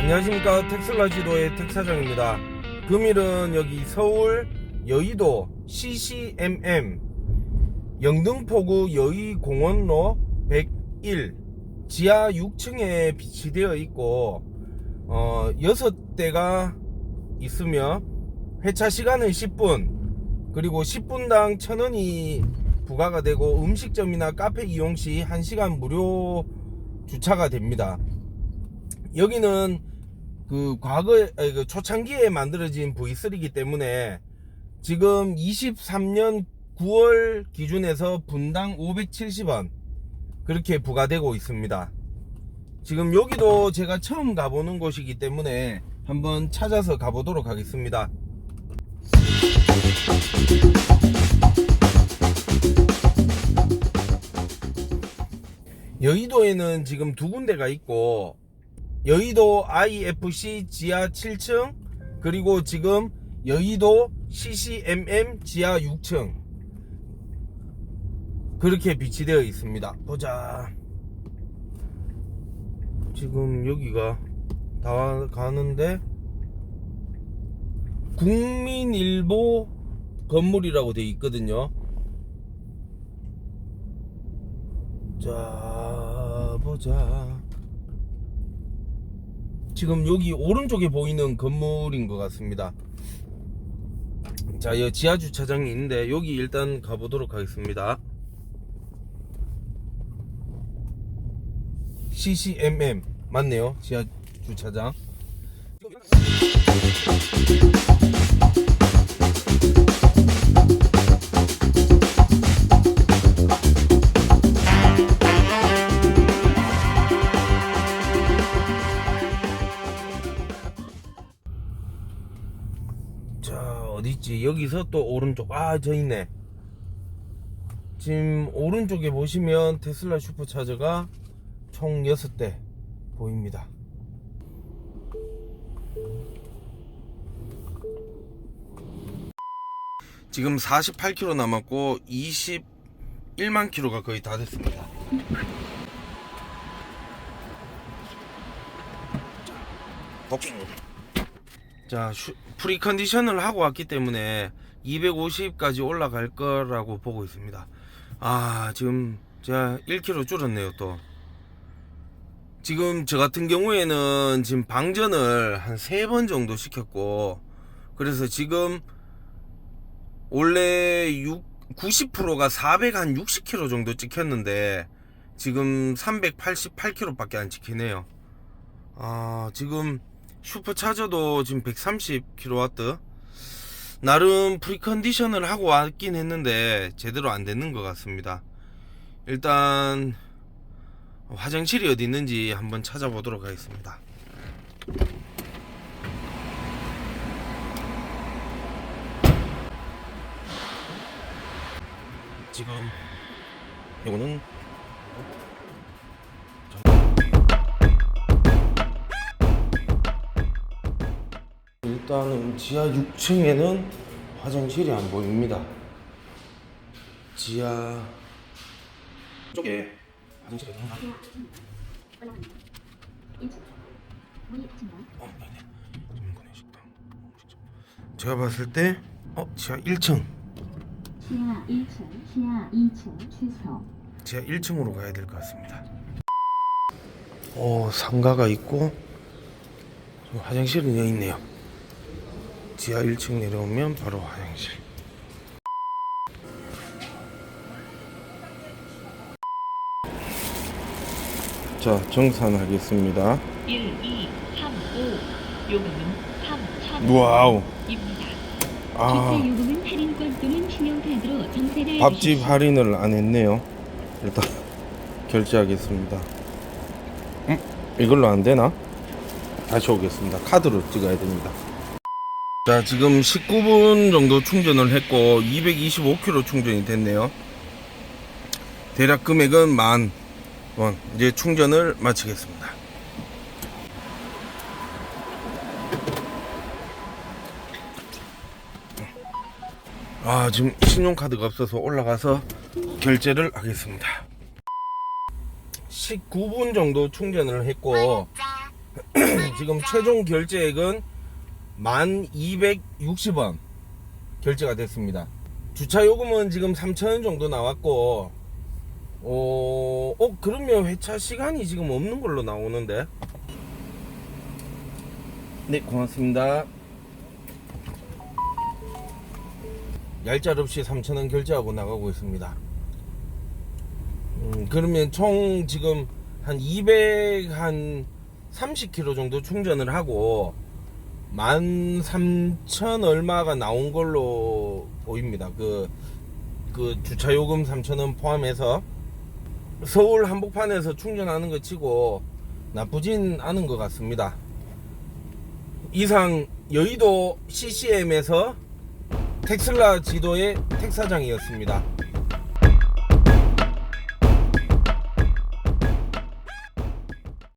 안녕하십니까 텍슬라 지도의 텍사장입니다. 금일은 여기 서울 여의도 CCMM 영등포구 여의공원로 101 지하 6층에 비치되어 있고 어 6대가 있으며 회차 시간은 10분 그리고 10분당 1000원이 부과가 되고 음식점이나 카페 이용 시 1시간 무료 주차가 됩니다. 여기는 그 아니, 그 초창기에 만들어진 V3이기 때문에 지금 23년 9월 기준에서 분당 570원 그렇게 부과되고 있습니다. 지금 여기도 제가 처음 가보는 곳이기 때문에 한번 찾아서 가보도록 하겠습니다. 여의도에는 지금 두 군데가 있고 여의도 IFC 지하 7층 그리고 지금 여의도 CCMM 지하 6층. 그렇게 비치되어 있습니다. 보자. 지금 여기가 다 가는데 국민일보 건물이라고 되어 있거든요. 자 보자 지금 여기 오른쪽에 보이는 건물인 것 같습니다. 자, 여기 지하 주차장이 있는데 여기 일단 가보도록 하겠습니다. CCMM 맞네요. 지하 주차장. 자, 어디 있지? 여기서 또 오른쪽. 아, 저 있네. 지금 오른쪽에 보시면 테슬라 슈퍼차저가 총 6대 보입니다. 지금 48km 남았고 21만 km가 거의 다 됐습니다. 도킹. 자, 슈- 프리 컨디션을 하고 왔기 때문에 250까지 올라갈 거라고 보고 있습니다. 아, 지금 제가 1kg 줄었네요, 또. 지금 저 같은 경우에는 지금 방전을 한세번 정도 시켰고, 그래서 지금 원래 6, 90%가 400 한 60km 정도 찍혔는데, 지금 388km 밖에 안 찍히네요. 아, 지금 슈퍼차저도 지금 130kW 나름 프리컨디션을 하고 왔긴 했는데 제대로 안 되는 것 같습니다. 일단 화장실이 어디 있는지 한번 찾아보도록 하겠습니다. 지금 이거는 일단은 지하 6층에는 화장실이 안 보입니다. 지하 쪽에 화장실이 있나? 어, 네네. 식당. 제가 봤을 때, 어, 지하 1층. 지하 1층, 지하 2층 취소. 지하 1층으로 가야 될 것 같습니다. 어, 상가가 있고, 화장실은 여기 있네요. 지하 1층 내려오면 바로 화장실. 자, 정산하겠습니다. 1, 2, 3, 5 요금은 3,000원입니다. 와우. 아, 주차 요금은 할인권 또는 신용카드로 정산을 밥집 할인을 안 했네요. 일단 결제하겠습니다. 음? 이걸로 안 되나? 다시 오겠습니다. 카드로 찍어야 됩니다. 자, 지금 19분 정도 충전을 했고 225km 충전이 됐네요. 대략 금액은 만 원. 이제 충전을 마치겠습니다. 아, 지금 신용카드가 없어서 올라가서 결제를 하겠습니다. 19분 정도 충전을 했고 지금 최종 결제액은 1260원 결제가 됐습니다. 주차 요금은 지금 3,000원 정도 나왔고, 어, 어, 그러면 회차 시간이 지금 없는 걸로 나오는데? 네, 고맙습니다. 얄짤 없이 3,000원 결제하고 나가고 있습니다. 음, 그러면 총 지금 한 200, 한 30km 정도 충전을 하고 13,000 얼마가 나온 걸로 보입니다. 그, 그 주차 요금 3,000원 포함해서 서울 한복판에서 충전하는 거 치고 나쁘진 않은 것 같습니다. 이상 여의도 CCM에서 텍슬라 지도의 택사장이었습니다.